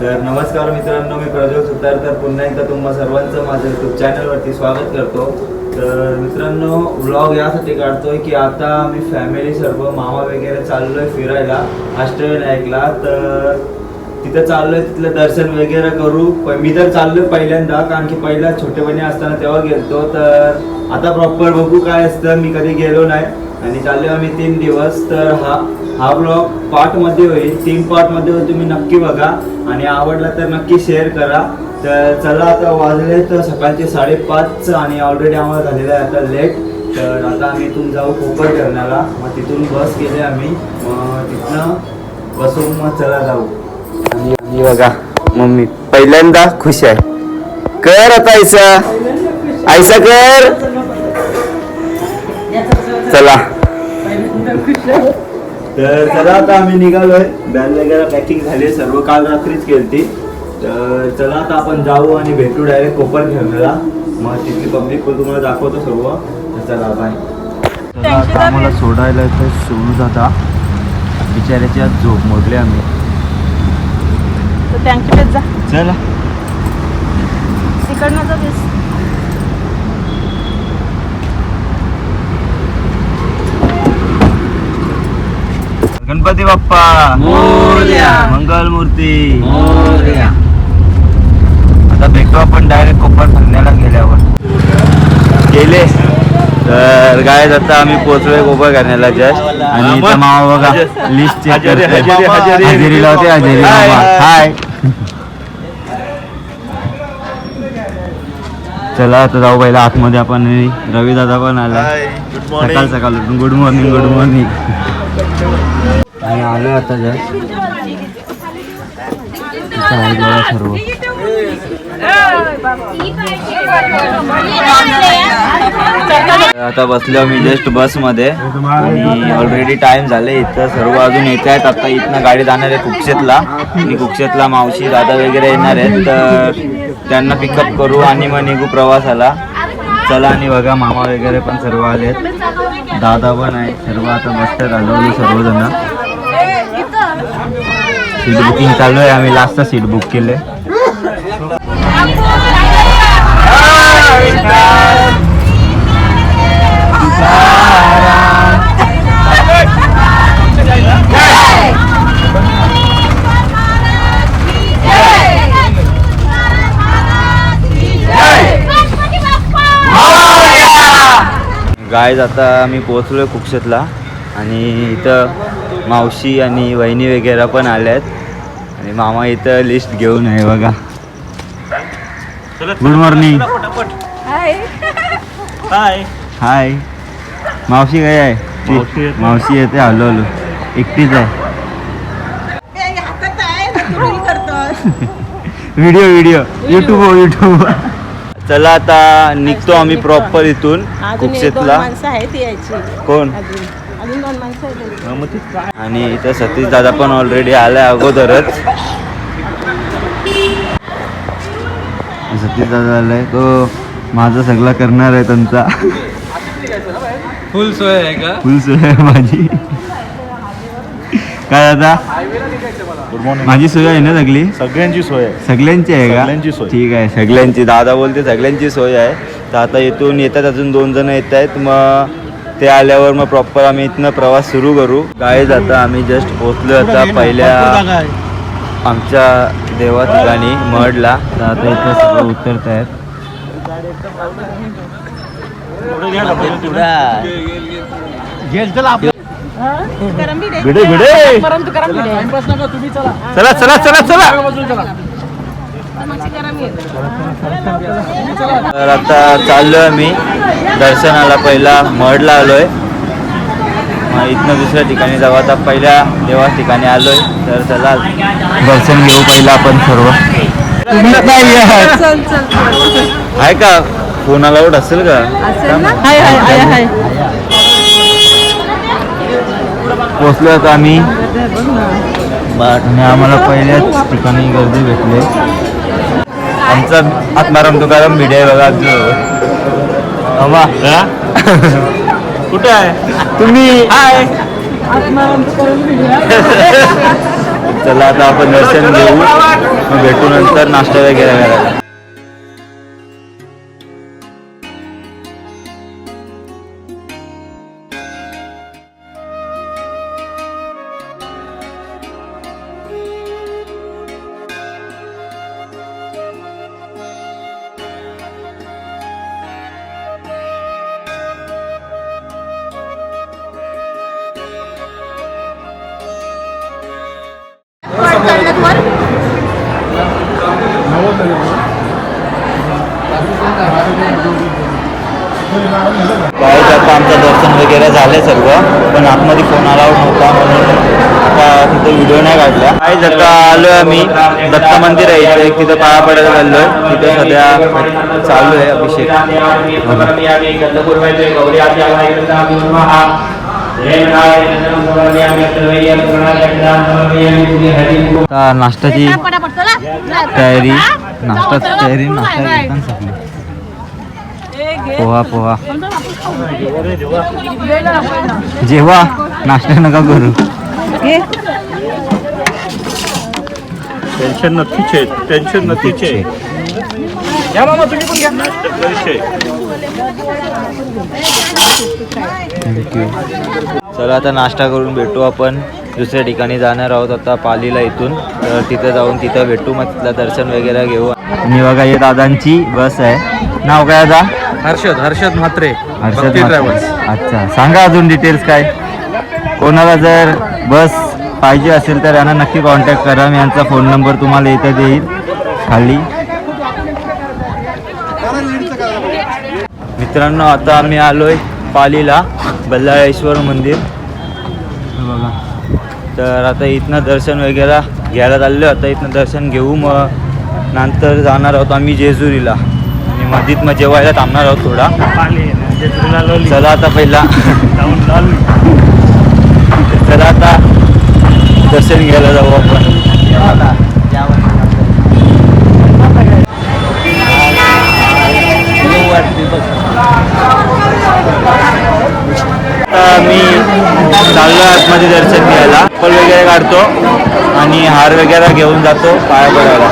तर नमस्कार मित्रांनो मी प्रज्वल सुतार तर पुन्हा एकदा तुम्हा सर्वांचं माझ्या युट्यूब चॅनलवरती स्वागत करतो. तर मित्रांनो व्लॉग यासाठी काढतोय की आता मी फॅमिली सर्व मामा वगैरे चाललोय फिरायला अष्टविनायकला तर तिथं चाललोय तिथलं दर्शन वगैरे करू. पण मी तर चाललोय पहिल्यांदा कारण की पहिला छोटेपणी असताना तेव्हा गेलतो. तर आता प्रॉपर बघू काय असतं. मी कधी गेलो नाही. आणि चाललोय आम्ही तीन दिवस. तर हा हा ब्लॉग पार्टमध्ये होईल. तीन पार्टमध्ये होईल तुम्ही नक्की बघा. आणि आवडला तर नक्की शेअर करा. तर चला आता वाजले तर सकाळचे साडेपाच आणि ऑलरेडी आम्हाला झालेलं आहे आता लेट तर आता आम्ही इथून जाऊ कोपर करण्याला मग तिथून बस केली आम्ही. मग तिथनं बसून मग चला जाऊ. आणि आणि बघा मम्मी पहिल्यांदा खुश आहे. कर आता आयसा. आयसा कर. चला. तर चला आता आम्ही निघालोय. बॅग वगैरे पॅकिंग झाली सर्व काल रात्रीच केलती. तर चला आता आपण जाऊ आणि भेटू डायरेक्ट कोपर घेरण्याला मग तिथली पब्लिक पण तुम्हाला दाखवतो सर्व. तर चला बाय तर आता आम्हाला सोडायला इथं सोडू जाता. बिचाऱ्याची आज झोप मोडली आम्ही. तर त्यांच्याकडे जा. चला. तिकडनं गणपती बाप्पा. मोरया. मंगल मूर्ती आता भेटू आपण डायरेक्ट कोपर धरण्याला गेल्यावर. गेले. तर काय आता आम्ही पोहोचलोय कोपर करण्याला जस्ट आणि इथं मामा बघा लिस्ट चेक हजेरी, करतोय. हजेरी, लावते हजेरी हाय, मामा. हाय. चला आता जाऊ पहिला आतमध्ये आपण. रवी दादा पण आला सकाळ सकाळ उठून. गुड मॉर्निंग गुड मॉर्निंग आणि आलो आता जस्ट. सर्व आता बसलो मी जस्ट बसमध्ये आणि ऑलरेडी टाइम झाले इथं. सर्व अजून येत आहेत. आता इथनं गाडी जाणार आहे कुक्षेतला. आणि कुक्षेतला मावशी दादा वगैरे येणार आहेत. तर त्यांना पिकअप करू आणि मग निघू प्रवासाला. चला आणि बघा मामा वगैरे पण सर्व आले आहेत दादा पण आहे सर्व आता बसतात आलो सर्वजण. सीट बुकिंग चालू आहे. आम्ही लास्टचा सीट बुक केले गाय आता आम्ही पोहोचलोय कुक्षेतला आणि इथं मावशी आणि वहिनी वगैरे पण आल्या आहेत आणि मामा इथं लिस्ट घेऊन आहे बघा. गुड मॉर्निंग हाय हाय मावशी काय आहे? ती- मावशी येते. मावशी येते हलो हलो एकटीच आहे. व्हिडिओ व्हिडिओ युट्यूब युट्यूब चला आता निघतो आम्ही प्रॉपर इथून कुक्षेतला कोण? आणि इथं सतीश दादा पण ऑलरेडी आलाय अगोदरच. सतीश दादा आलाय. तो माझा सगळा करणार आहे त्यांचा. फुल सोय आहे का? फुल सोय आहे माझी. काय दादा? गुड मॉर्निंग माझी सोय आहे ना सगळी? सगळ्यांची सोय आहे. सगळ्यांची आहे का? सगळ्यांची सोय. ठीक आहे सगळ्यांची. दादा बोलते सगळ्यांची सोय आहे. तर आता इथून येतात अजून दोन जण येत आहेत. मग ते आल्यावर मग प्रॉपर आम्ही इथनं प्रवास सुरू करू. काय आता आम्ही जस्ट पोहोचलो आता पहिल्या आमच्या देवा ठिकाणी मडला. तर आता इथं सगळं उतरत आहेत. भिडे भिडे. चला. चला चला चला तर आता चाललोय आम्ही दर्शनाला पहिला मडला आलोय मग इथनं दुसऱ्या ठिकाणी जाऊ. आता पहिल्या देवा ठिकाणी आलोय. तर चला दर्शन घेऊ पहिला आपण सर्व. आहे का? फोन अलाउड असेल का? हाय हाय हाय हाय पोचलो आता आम्ही. आणि आम्हाला पहिल्याच ठिकाणी गर्दी भेटली. आमचा आत्माराम तुकाराम भिडे बघा कुठे आहे? तुम्ही. हाय चला आता आपण दर्शन घेऊ. भेटू नंतर नाश्ता वगैरे करायला. काय आता आमचं दर्शन वगैरे झालं सर्व पण आतमध्ये फोन अलाउड नव्हता म्हणून आता तिथे व्हिडिओ नाही काढला. काय आता आलोय आम्ही. दत्त मंदिर आहे इथे. एक तिथं पाया पडायला चाललोय. तिथे सध्या चालू आहे अभिषेक नाश्त्याची तयारी. नाश्ताची तयारी नाश्ता पोहा पोहा. जेव्हा नाश्ता नका करू. टेन्शन नक्कीच आहे. टेन्शन नक्कीच आहे. या मामा तुम्ही पण घ्या. चला आता नाश्ता करून भेटू आपण. दुसऱ्या ठिकाणी जाणार आहोत आता पालीला इथून. तर तिथं जाऊन तिथं भेटू. मग तिथलं दर्शन वगैरे घेऊ. आणि बघा हे दादांची बस आहे. नाव काय दादा हर्षद हर्षद म्हात्रे. हर्षद. ट्रॅव्हल्स अच्छा. सांगा अजून डिटेल्स काय? कोणाला जर बस पाहिजे असेल तर यांना नक्की कॉन्टॅक्ट करा. मी यांचा फोन नंबर तुम्हाला इथं देईल. खाली. मित्रांनो आता आम्ही आलोय पालीला बल्लाळेश्वर मंदिर. बघा. तर आता इथनं दर्शन वगैरे घ्यायला चाललो आता इथनं दर्शन घेऊ मग नंतर जाणार आहोत आम्ही जेजुरीला. आणि मधीत मग जेवायला थांबणार आहोत थोडा. चला आता पहिला. चला आता दर्शन घ्यायला जाऊ आपण आता मी चाललो दर्शन घ्यायला. चप्पल वगैरे काढतो आणि हार वगैरे घेऊन जातो पाया पडायला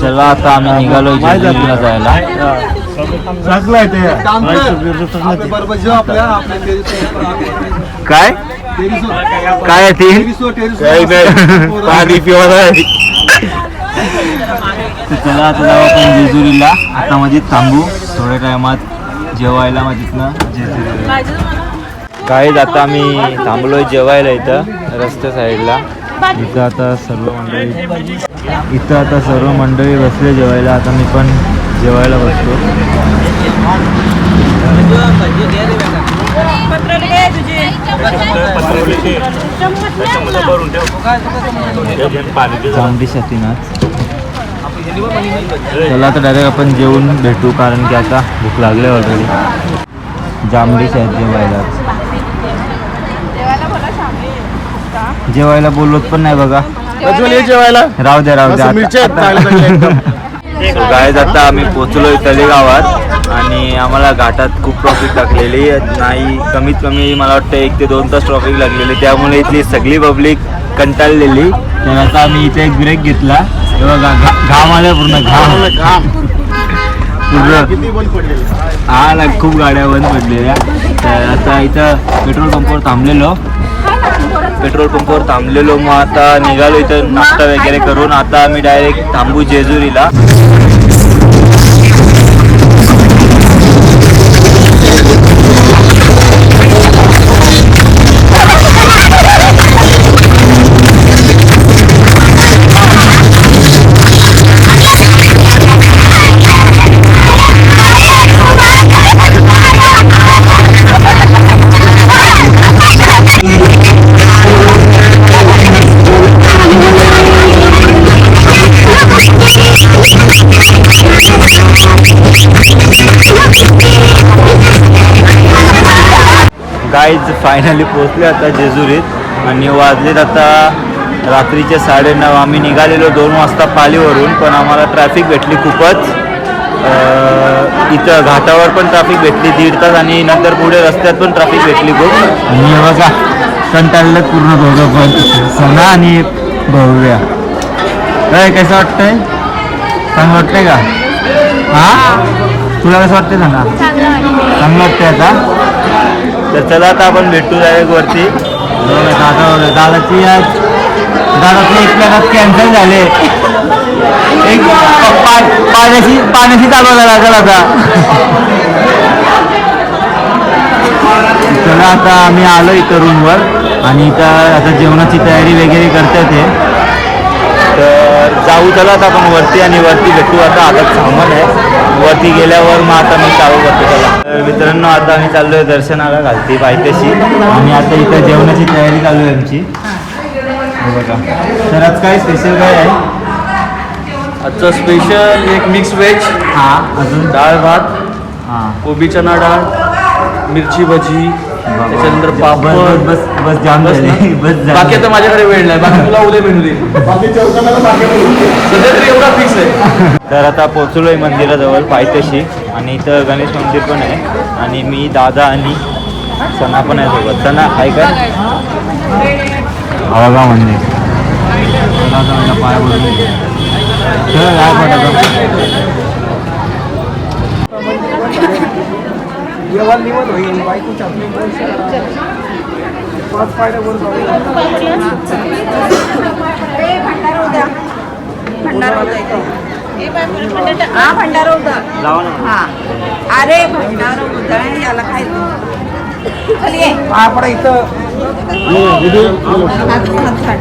चला आता आम्ही निघालो जेजुरीला जायला. काय? काय आहे ती? पाणी पिवायला आहे. तर चला आता जाऊ आपण जेजुरीला. आता मध्ये थांबू. थोड्या टायमात जेवायला मग तिथनं जेजुरीला काय आता आम्ही थांबलोय जेवायला इथं रस्त्या साईडला. इथं आता सर्व मंडळी इथं आता सर्व मंडळी बसले जेवायला. आता मी पण जेवायला बसतो. चांगली शतीनाथ चला आता डायरेक्ट आपण जेवून भेटू कारण की आता भूक लागले ऑलरेडी जांभडीश आहेत जेवायला. जेवायला बोलवत पण नाही बघा. जेवायला राहू द्या राहू द्या काय आता आम्ही पोचलोय तलेगावात आणि आम्हाला घाटात खूप ट्रॉफिक लागलेली नाही कमीत कमी मला वाटतं एक ते दोन तास ट्रॉफिक लागलेली. त्यामुळे इथली सगळी पब्लिक कंटाळलेली. तर आता आम्ही इथे एक ब्रेक घेतला. तेव्हा घा- घा- घाम आला पूर्ण घाम. पूर्ण. हा ना खूप गाड्या बंद पडलेल्या. तर आता इथं पेट्रोल पंपवर थांबलेलो. पेट्रोल पंपवर थांबलेलो. मग आता निघालो इथं नाश्ता वगैरे करून. आता आम्ही डायरेक्ट थांबू जेजुरीला. काहीच फायनली पोचले आता जेजुरीत आणि वाजलेत आता रात्रीचे साडेनऊ. आम्ही निघालेलो दोन वाजता पालीवरून पण आम्हाला ट्रॅफिक भेटली खूपच. इथं घाटावर पण ट्रॅफिक भेटली दीड तास आणि नंतर पुढे रस्त्यात पण ट्रॅफिक भेटली खूप. आणि हे बघा कंटाळलं पूर्ण दोघं पण सना आणि भव्या काय कसं वाटतंय? चांगलं वाटतंय का? हा? तुला कसं वाटतंय सांगा? चांगलं वाटतंय आता? तर चला आता आपण भेटू डायरेक्ट वरती. दादा दादाची आज दादाचे एक प्लॅनात कॅन्सल झाले. एक पा- पाण्याशी पाण्याशी चालवायला लागेल आता. चला आता आम्ही आलो इथं रूमवर आणि इथं आता जेवणाची तयारी वगैरे करते ते. तर जाऊ चला आता आपण वरती आणि वरती भेटू. आता हातात सामान आहे. वरती गेल्यावर मग आता मी चालू करतो चला तर मित्रांनो आता आम्ही चाललोय दर्शनाला घालते पायथ्याशी आणि आता इथं जेवणाची तयारी चालू आहे आमची. बघा. तर आज काय स्पेशल काय आहे? आजचं स्पेशल एक मिक्स व्हेज हा अजून? डाळ भात हां. कोबी चना डाळ मिरची भजी त्याच्यानंतर बस पापड. बस बस जाम बस झाले. ना? बस झाले. बाकी आता माझ्याकडे वेळ नाही. बाकी तुला उद्या मेनू देईल सध्या तरी एवढा फिक्स आहे. तर आता पोचलोय मंदिराजवळ पायथ्याशी. आणि इथं गणेश मंदिर पण आहे. आणि मी दादा आणि सणा पण आहे सोबत. सणा आहे का अवघा मंदिर चला आता माझ्या पाया पडून येतो. चला, काय पटापट. हा भंडारा होता हा अरे भंडारा होता याला काय खाली हात काढ.